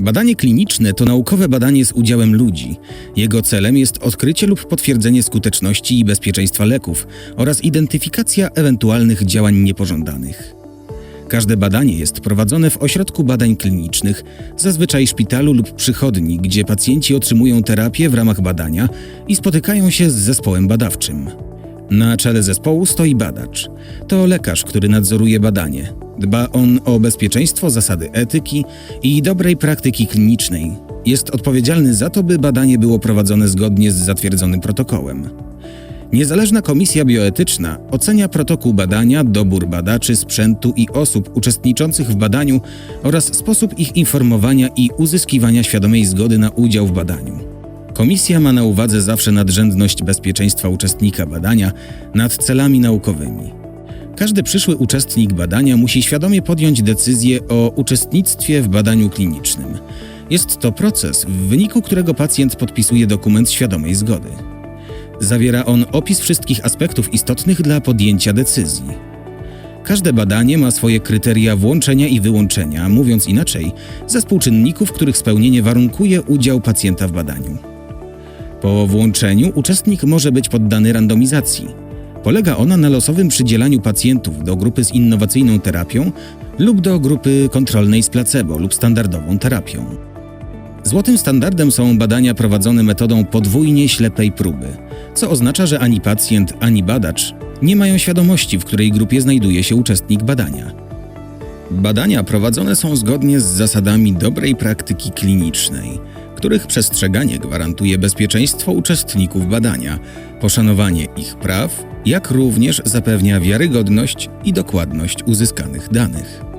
Badanie kliniczne to naukowe badanie z udziałem ludzi. Jego celem jest odkrycie lub potwierdzenie skuteczności i bezpieczeństwa leków oraz identyfikacja ewentualnych działań niepożądanych. Każde badanie jest prowadzone w ośrodku badań klinicznych, zazwyczaj szpitalu lub przychodni, gdzie pacjenci otrzymują terapię w ramach badania i spotykają się z zespołem badawczym. Na czele zespołu stoi badacz. To lekarz, który nadzoruje badanie. Dba on o bezpieczeństwo, zasady etyki i dobrej praktyki klinicznej. Jest odpowiedzialny za to, by badanie było prowadzone zgodnie z zatwierdzonym protokołem. Niezależna komisja bioetyczna ocenia protokół badania, dobór badaczy, sprzętu i osób uczestniczących w badaniu oraz sposób ich informowania i uzyskiwania świadomej zgody na udział w badaniu. Komisja ma na uwadze zawsze nadrzędność bezpieczeństwa uczestnika badania nad celami naukowymi. Każdy przyszły uczestnik badania musi świadomie podjąć decyzję o uczestnictwie w badaniu klinicznym. Jest to proces, w wyniku którego pacjent podpisuje dokument świadomej zgody. Zawiera on opis wszystkich aspektów istotnych dla podjęcia decyzji. Każde badanie ma swoje kryteria włączenia i wyłączenia, mówiąc inaczej, zespół czynników, których spełnienie warunkuje udział pacjenta w badaniu. Po włączeniu uczestnik może być poddany randomizacji. Polega ona na losowym przydzielaniu pacjentów do grupy z innowacyjną terapią lub do grupy kontrolnej z placebo lub standardową terapią. Złotym standardem są badania prowadzone metodą podwójnie ślepej próby, co oznacza, że ani pacjent, ani badacz nie mają świadomości, w której grupie znajduje się uczestnik badania. Badania prowadzone są zgodnie z zasadami dobrej praktyki klinicznej, których przestrzeganie gwarantuje bezpieczeństwo uczestników badania, poszanowanie ich praw, jak również zapewnia wiarygodność i dokładność uzyskanych danych.